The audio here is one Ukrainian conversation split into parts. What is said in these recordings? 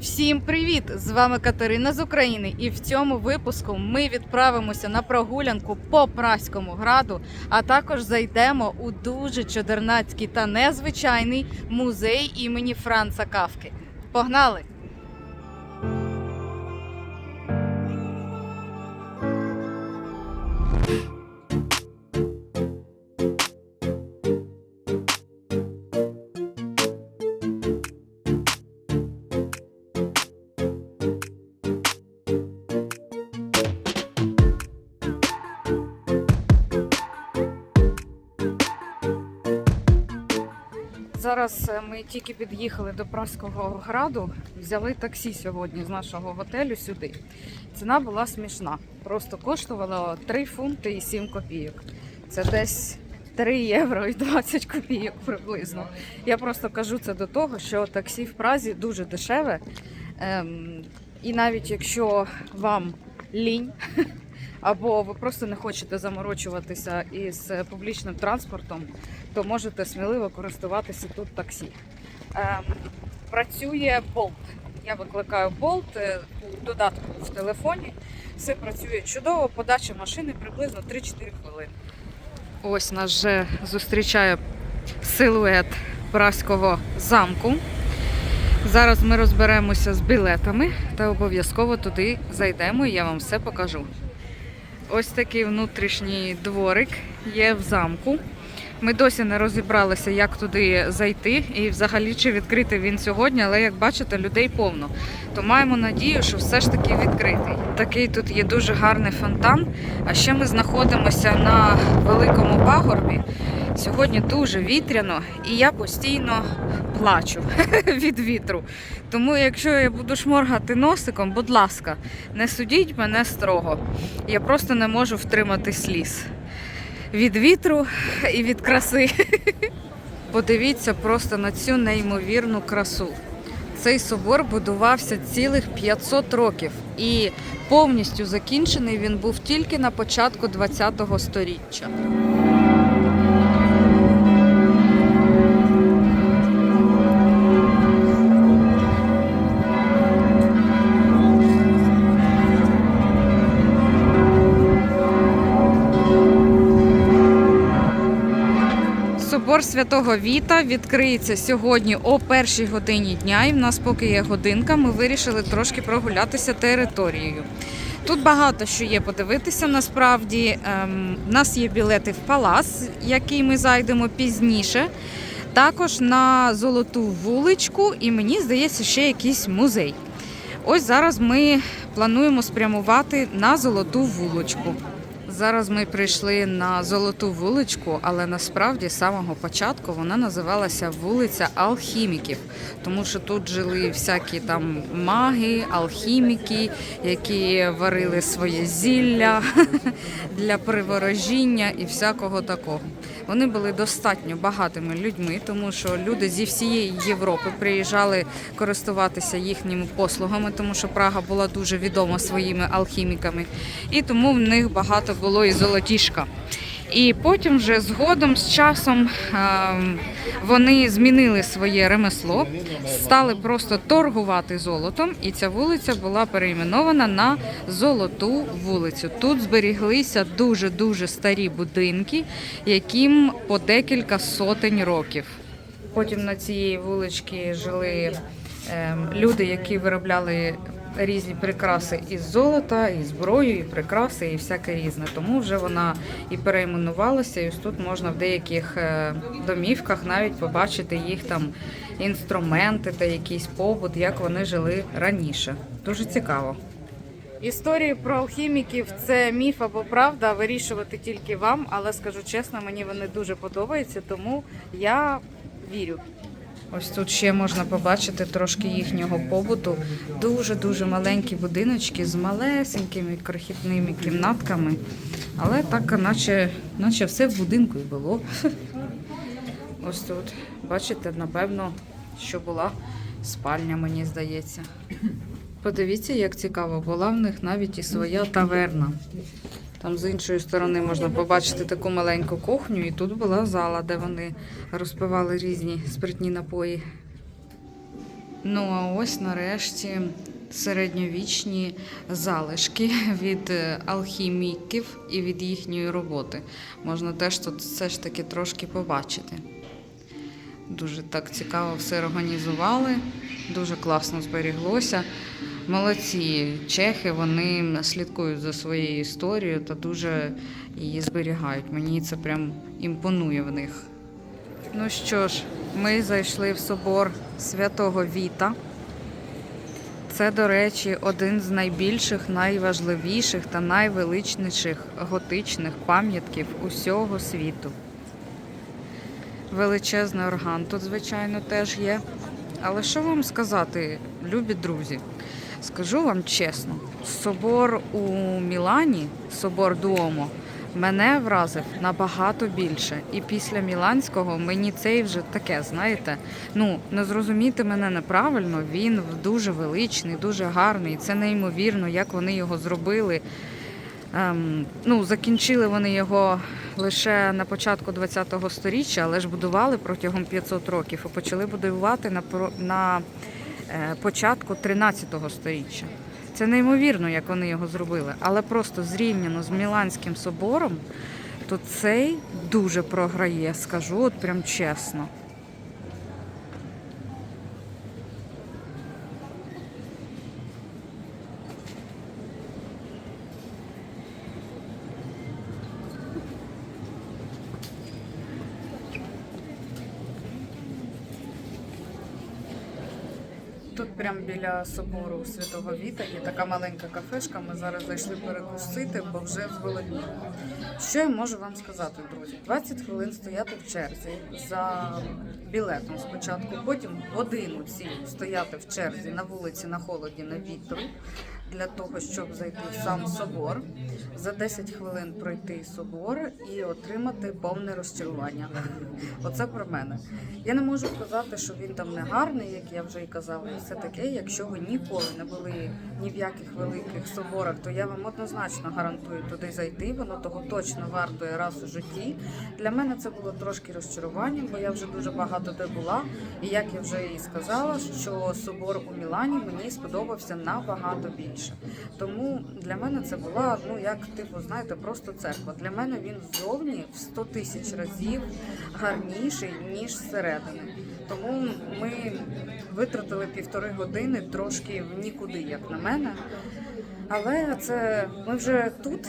Всім привіт! З вами Катерина з України, і в цьому випуску ми відправимося на прогулянку по Праському граду, а також зайдемо у дуже чудернацький та незвичайний музей імені Франца Кавки. Погнали! Зараз е, ми тільки під'їхали до Праського граду, взяли таксі сьогодні з нашого готелю сюди. Ціна була смішна. Просто коштувала 3 фунти і 7 копійок. Це десь 3 євро і 20 копійок приблизно. Я просто кажу це до того, що таксі в Празі дуже дешеве. Ем, і навіть якщо вам лінь, або ви просто не хочете заморочуватися із е, публічним транспортом, то можете сміливо користуватися тут таксі. Ем, працює Bolt. Я викликаю Bolt е, у додатку в телефоні. Все працює чудово. Подача машини приблизно 3-4 хвилини. Ось нас вже зустрічає силует Праського замку. Зараз ми розберемося з білетами та обов'язково туди зайдемо і я вам все покажу. Ось такий внутрішній дворик є в замку. Ми досі не розібралися, як туди зайти і взагалі чи відкритий він сьогодні, але як бачите, людей повно. То маємо надію, що все ж таки відкритий. Такий тут є дуже гарний фонтан. А ще ми знаходимося на великому пагорбі. Сьогодні дуже вітряно, і я постійно плачу від вітру. Тому, якщо я буду шморгати носиком, будь ласка, не судіть мене строго. Я просто не можу втримати сліз від вітру і від краси. Подивіться просто на цю неймовірну красу. Цей собор будувався цілих 500 років і повністю закінчений він був тільки на початку ХХ століття. Святого Віта відкриється сьогодні о першій годині дня. І в нас, поки є годинка, ми вирішили трошки прогулятися територією. Тут багато що є подивитися. Насправді Ем, у нас є білети в палац, який ми зайдемо пізніше. Також на золоту вуличку, і мені здається, ще якийсь музей. Ось зараз ми плануємо спрямувати на золоту вуличку. Зараз ми прийшли на золоту вуличку, але насправді з самого початку вона називалася вулиця Алхіміків, тому що тут жили всякі там маги, алхіміки, які варили своє зілля для приворожіння і всякого такого. Вони були достатньо багатими людьми, тому що люди зі всієї Європи приїжджали користуватися їхніми послугами, тому що Прага була дуже відома своїми алхіміками, і тому в них багато було і золотішка. І потім вже згодом з часом ем, вони змінили своє ремесло, стали просто торгувати золотом, і ця вулиця була перейменована на Золоту вулицю. Тут зберіглися дуже дуже старі будинки, яким по декілька сотень років. Потім на цій вуличці жили ем, люди, які виробляли різні прикраси із золота, і зброю, і прикраси, і всяке різне. Тому вже вона і перейменувалася. І ось тут можна в деяких е, домівках навіть побачити їх там інструменти та якийсь побут, як вони жили раніше. Дуже цікаво. Історії про алхіміків це міф або правда, вирішувати тільки вам, але скажу чесно, мені вони дуже подобаються, тому я вірю. Ось тут ще можна побачити трошки їхнього побуту. Дуже-дуже маленькі будиночки з малесенькими крохітними кімнатками. Але так, наче, наче все в будинку і було. Ось тут, бачите, напевно, що була спальня, мені здається. Подивіться, як цікаво, була в них навіть і своя таверна. Там з іншої сторони можна побачити таку маленьку кухню, і тут була зала, де вони розпивали різні спиртні напої. Ну а ось нарешті середньовічні залишки від е, алхіміків і від їхньої роботи. Можна теж тут все ж таки трошки побачити. Дуже так цікаво все організували, дуже класно зберіглося. Молодці чехи, вони слідкують за своєю історією та дуже її зберігають. Мені це прям імпонує в них. Ну що ж, ми зайшли в собор святого Віта. Це, до речі, один з найбільших, найважливіших та найвеличніших готичних пам'ятків усього світу. Величезний орган тут, звичайно, теж є. Але що вам сказати, любі друзі? Скажу вам чесно, собор у Мілані, собор Дуомо, мене вразив набагато більше. І після Міланського мені цей вже таке, знаєте, ну не зрозуміти мене неправильно, він дуже величний, дуже гарний. Це неймовірно, як вони його зробили. Ем, ну, закінчили вони його лише на початку ХХ століття, але ж будували протягом 500 років і почали будувати на, на е, початку 13 століття. Це неймовірно, як вони його зробили. Але просто зрівняно з Міланським собором, то цей дуже програє, скажу, от прям чесно. Тут прямо біля собору Святого Віта є така маленька кафешка. Ми зараз зайшли перекусити, бо вже зголодніли. Що я можу вам сказати, друзі? 20 хвилин стояти в черзі за білетом спочатку, потім годину ці стояти в черзі на вулиці на холоді на вітру для того, щоб зайти в сам собор. За 10 хвилин пройти собор і отримати повне розчарування. Оце про мене. Я не можу сказати, що він там не гарний, як я вже і казала, і все таке. Якщо ви ніколи не були ні в яких великих соборах, то я вам однозначно гарантую туди зайти. Воно того точно вартує раз у житті. Для мене це було трошки розчаруванням, бо я вже дуже багато де була. І як я вже і сказала, що собор у Мілані мені сподобався набагато більше. Тому для мене це була ну як типу, знаєте, просто церква. Для мене він ззовні в 100 тисяч разів гарніший ніж зсередини. Тому ми витратили півтори години трошки в нікуди, як на мене. Але це ми вже тут,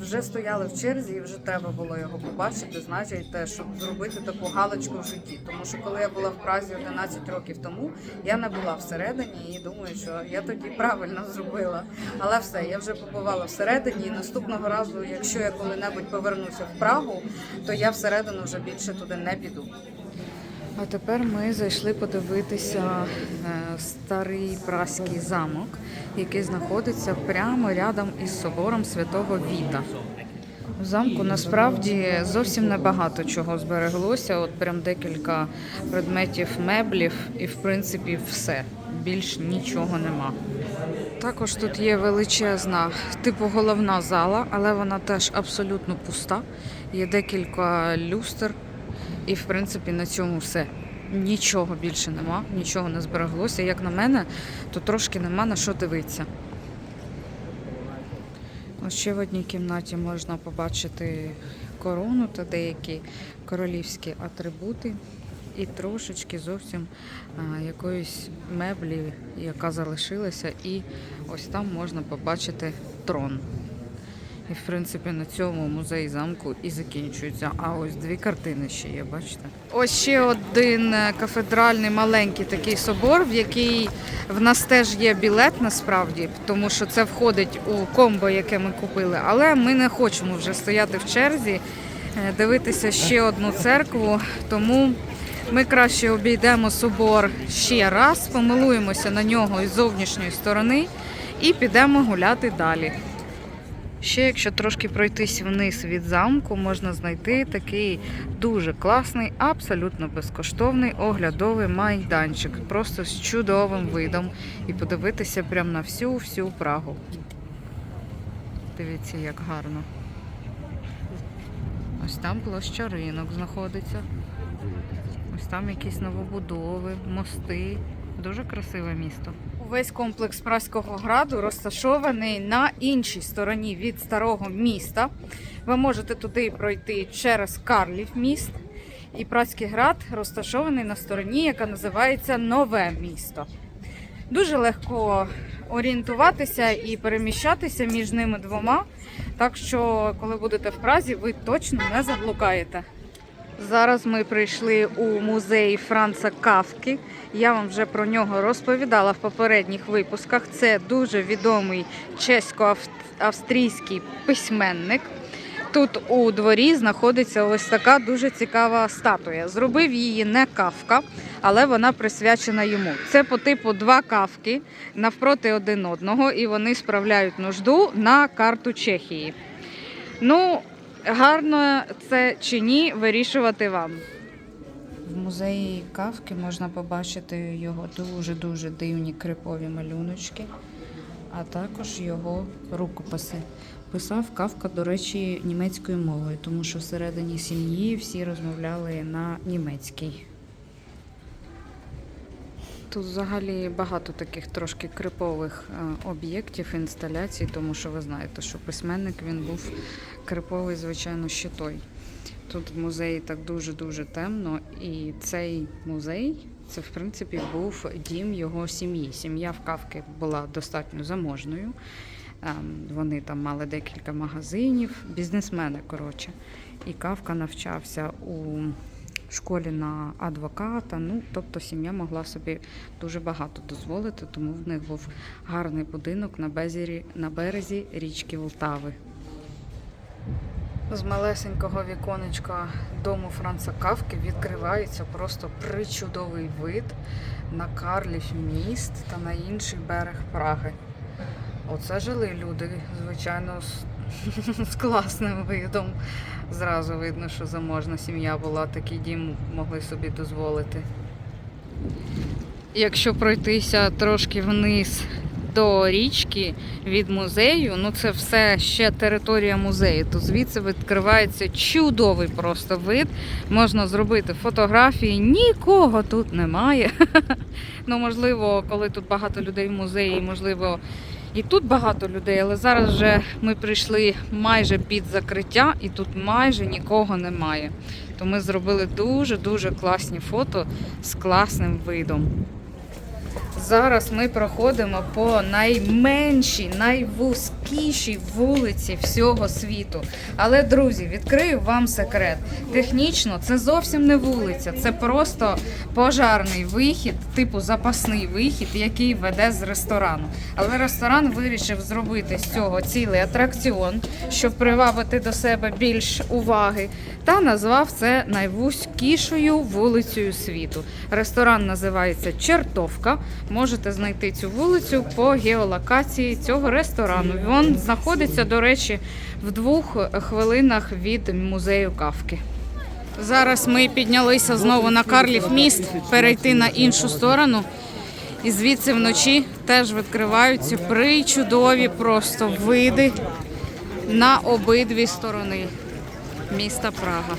вже стояли в черзі, і вже треба було його побачити, значить, те, щоб зробити таку галочку в житті. Тому що коли я була в Празі 11 років тому, я не була всередині і думаю, що я тоді правильно зробила. Але все, я вже побувала всередині, і наступного разу, якщо я коли-небудь повернуся в Прагу, то я всередину вже більше туди не піду. А тепер ми зайшли подивитися е, старий праський замок, який знаходиться прямо рядом із собором святого Віта. В замку насправді зовсім небагато чого збереглося. От прям декілька предметів меблів, і в принципі все. Більш нічого нема. Також тут є величезна, типу головна зала, але вона теж абсолютно пуста. Є декілька люстр, і в принципі на цьому все. Нічого більше нема, нічого не збереглося. Як на мене, то трошки нема на що дивитися. Ось ще в одній кімнаті можна побачити корону та деякі королівські атрибути. І трошечки зовсім а, якоїсь меблі, яка залишилася, і ось там можна побачити трон. І, в принципі, на цьому музей замку і закінчується. А ось дві картини ще є, бачите? Ось ще один е, кафедральний маленький такий собор, в який в нас теж є білет насправді, тому що це входить у комбо, яке ми купили. Але ми не хочемо вже стояти в черзі, е, дивитися ще одну церкву. Тому ми краще обійдемо собор ще раз, помилуємося на нього із зовнішньої сторони і підемо гуляти далі. Ще, якщо трошки пройтись вниз від замку, можна знайти такий дуже класний, абсолютно безкоштовний оглядовий майданчик, просто з чудовим видом, і подивитися прямо на всю всю Прагу. Дивіться, як гарно. Ось там площа ринок знаходиться. Ось там якісь новобудови, мости. Дуже красиве місто. Увесь комплекс Праського граду розташований на іншій стороні від старого міста. Ви можете туди пройти через Карлів міст. І Праський град розташований на стороні, яка називається Нове місто. Дуже легко орієнтуватися і переміщатися між ними двома. Так що, коли будете в Празі, ви точно не заблукаєте. Зараз ми прийшли у музей Франца Кавки. Я вам вже про нього розповідала в попередніх випусках. Це дуже відомий чесько-австрійський письменник. Тут у дворі знаходиться ось така дуже цікава статуя. Зробив її не кавка, але вона присвячена йому. Це по типу два кавки навпроти один одного, і вони справляють нужду на карту Чехії. Ну, гарно це чи ні, вирішувати вам. В музеї кавки можна побачити його дуже-дуже дивні крипові малюночки, а також його рукописи. Писав Кавка, до речі, німецькою мовою, тому що всередині сім'ї всі розмовляли на німецькій. Тут взагалі багато таких трошки крипових е, об'єктів, інсталяцій, тому що ви знаєте, що письменник він був криповий, звичайно, ще той. Тут в музеї так дуже-дуже темно, і цей музей це, в принципі, був дім його сім'ї. Сім'я в Кавки була достатньо заможною. Ем, Вони там мали декілька магазинів, бізнесмени, коротше. І Кавка навчався у школі на адвоката. Ну, тобто сім'я могла собі дуже багато дозволити, тому в них був гарний будинок на березі, на березі річки Волтави. З малесенького віконечка дому Франца Кавки відкривається просто причудовий вид на Карлів міст та на інший берег Праги. Оце жили люди, звичайно, з, з класним видом. Зразу видно, що заможна сім'я була, такий дім могли собі дозволити. Якщо пройтися трошки вниз до річки від музею, ну це все ще територія музею. То звідси відкривається чудовий просто вид. Можна зробити фотографії, нікого тут немає. Ну, можливо, коли тут багато людей в музеї, можливо, і тут багато людей, але зараз вже ми прийшли майже під закриття і тут майже нікого немає. То ми зробили дуже-дуже класні фото з класним видом. Зараз ми проходимо по найменшій, найвузькішій вулиці всього світу. Але, друзі, відкрию вам секрет. Технічно це зовсім не вулиця, це просто пожарний вихід, типу запасний вихід, який веде з ресторану. Але ресторан вирішив зробити з цього цілий атракціон, щоб привабити до себе більш уваги, та назвав це найвузькішою вулицею світу. Ресторан називається Чертовка. Можете знайти цю вулицю по геолокації цього ресторану. Він знаходиться, до речі, в двох хвилинах від музею Кавки. Зараз ми піднялися знову на Карлів міст, перейти на іншу сторону. І звідси вночі теж відкриваються причудові просто види на обидві сторони міста Прага.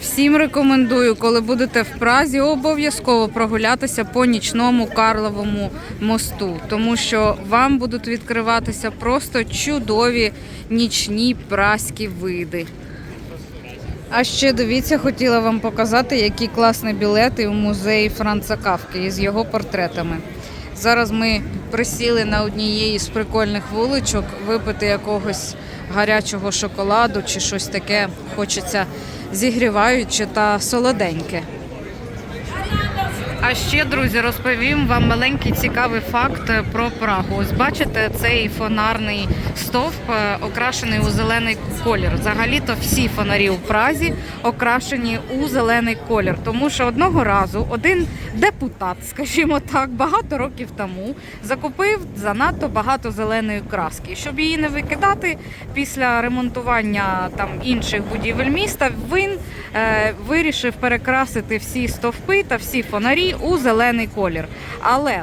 Всім рекомендую, коли будете в Празі, обов'язково прогулятися по нічному Карловому мосту, тому що вам будуть відкриватися просто чудові нічні празькі види. А ще дивіться, хотіла вам показати, які класні білети у музеї Франца Кавки із його портретами. Зараз ми присіли на однієї з прикольних вуличок випити якогось гарячого шоколаду чи щось таке хочеться зігріваюче та солоденьке. А ще, друзі, розповім вам маленький цікавий факт про Прагу. Ось бачите, цей фонарний стовп е, окрашений у зелений колір. Взагалі-то всі фонарі у Празі окрашені у зелений колір. Тому що одного разу один депутат, скажімо так, багато років тому закупив занадто багато зеленої краски. Щоб її не викидати після ремонтування там інших будівель міста, він е, вирішив перекрасити всі стовпи та всі фонарі у зелений колір. Але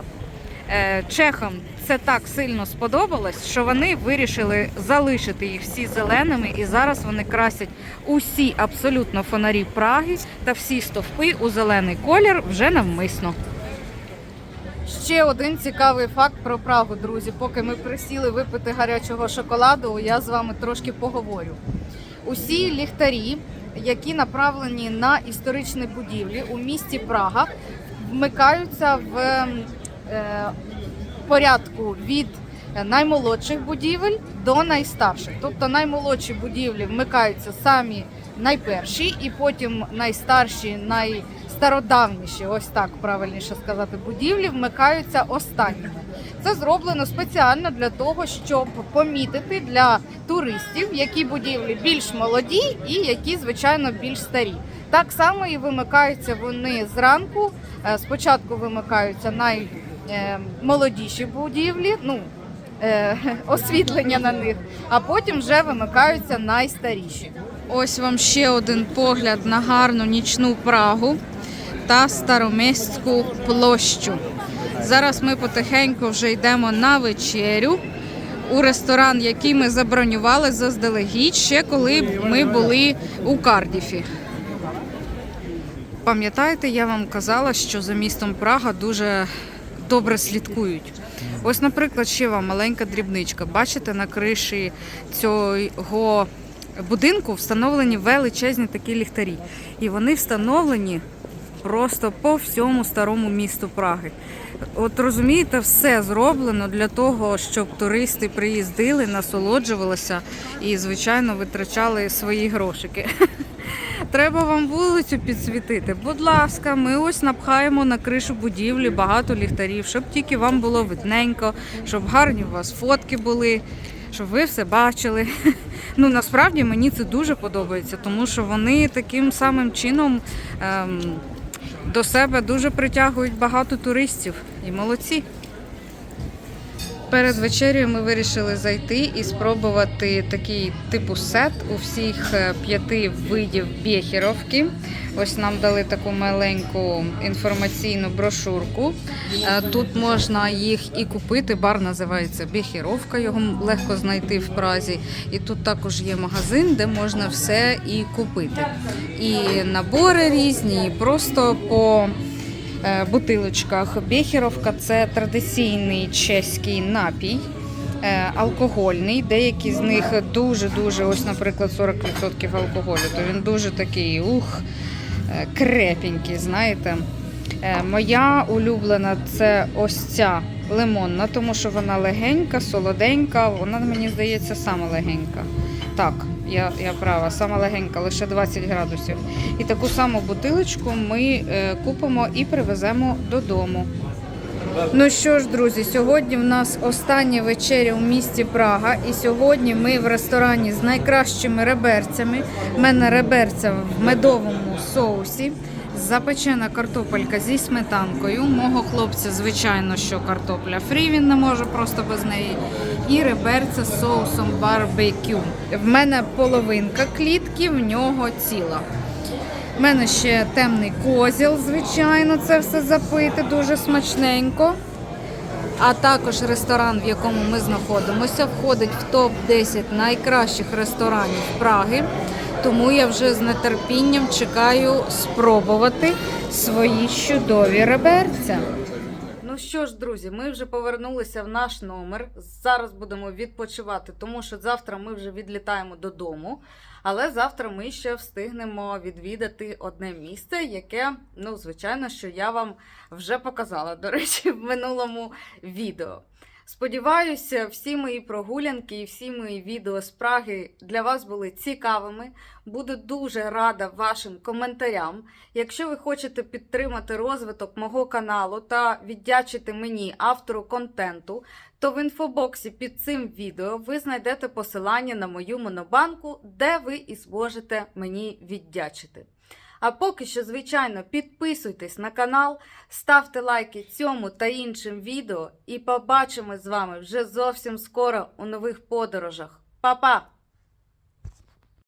е, чехам це так сильно сподобалось, що вони вирішили залишити їх всі зеленими, і зараз вони красять усі абсолютно фонарі Праги та всі стовпи у зелений колір вже навмисно. Ще один цікавий факт про Прагу, друзі. Поки ми присіли випити гарячого шоколаду, я з вами трошки поговорю. Усі ліхтарі, які направлені на історичні будівлі у місті Прага, вмикаються в е, порядку від наймолодших будівель до найстарших. Тобто наймолодші будівлі вмикаються самі найперші, і потім найстарші, найстародавніші, ось так правильніше сказати, будівлі вмикаються останніми. Це зроблено спеціально для того, щоб помітити для туристів, які будівлі більш молоді і які, звичайно, більш старі. Так само і вимикаються вони зранку. Е, Спочатку вимикаються наймолодіші будівлі, ну е, освітлення на них, а потім вже вимикаються найстаріші. Ось вам ще один погляд на гарну нічну Прагу та староміську площу. Зараз ми потихеньку вже йдемо на вечерю у ресторан, який ми забронювали заздалегідь, ще коли ми були у Кардіфі. Пам'ятаєте, я вам казала, що за містом Прага дуже добре слідкують. Ось, наприклад, ще вам маленька дрібничка. Бачите, на криші цього будинку встановлені величезні такі ліхтарі. І вони встановлені просто по всьому старому місту Праги. От розумієте, все зроблено для того, щоб туристи приїздили, насолоджувалися і, звичайно, витрачали свої грошики. Треба вам вулицю підсвітити. Будь ласка, ми ось напхаємо на кришу будівлі багато ліхтарів, щоб тільки вам було видненько, щоб гарні у вас фотки були, щоб ви все бачили. Ну насправді мені це дуже подобається, тому що вони таким самим чином ем, до себе дуже притягують багато туристів і молодці. Перед вечерею ми вирішили зайти і спробувати такий типу сет у всіх е, п'яти видів бєхіровки. Ось нам дали таку маленьку інформаційну брошурку. Е, Тут можна їх і купити. Бар називається Бєхіровка, його легко знайти в Празі. І тут також є магазин, де можна все і купити. І набори різні, і просто по е, бутилочках. Бєхіровка це традиційний чеський напій. е, Алкогольний, деякі з них дуже-дуже, ось, наприклад, 40% алкоголю, то він дуже такий ух, крепенький, знаєте. Е, Моя улюблена це ось ця лимонна, тому що вона легенька, солоденька, вона, мені здається, сама легенька. Так, я, я права, сама легенька, лише 20 градусів. І таку саму бутилочку ми е, купимо і привеземо додому. Ну що ж, друзі, сьогодні в нас остання вечеря у місті Прага, і сьогодні ми в ресторані з найкращими реберцями. У мене реберця в медовому соусі, запечена картопелька зі сметанкою. Мого хлопця, звичайно, що картопля фрі, він не може просто без неї. І реберця з соусом барбекю. В мене половинка клітки, в нього ціла. У мене ще темний козіл, звичайно, це все запити дуже смачненько. А також ресторан, в якому ми знаходимося, входить в топ-10 найкращих ресторанів Праги. Тому я вже з нетерпінням чекаю спробувати свої чудові реберця. Ну що ж, друзі, ми вже повернулися в наш номер. Зараз будемо відпочивати, тому що завтра ми вже відлітаємо додому. Але завтра ми ще встигнемо відвідати одне місце, яке, ну, звичайно, що я вам вже показала, до речі, в минулому відео. Сподіваюся, всі мої прогулянки і всі мої відео з Праги для вас були цікавими. Буду дуже рада вашим коментарям. Якщо ви хочете підтримати розвиток мого каналу та віддячити мені, автору контенту, то в інфобоксі під цим відео ви знайдете посилання на мою монобанку, де ви і зможете мені віддячити. А поки що, звичайно, підписуйтесь на канал, ставте лайки цьому та іншим відео, і побачимось з вами вже зовсім скоро у нових подорожах. Па-па!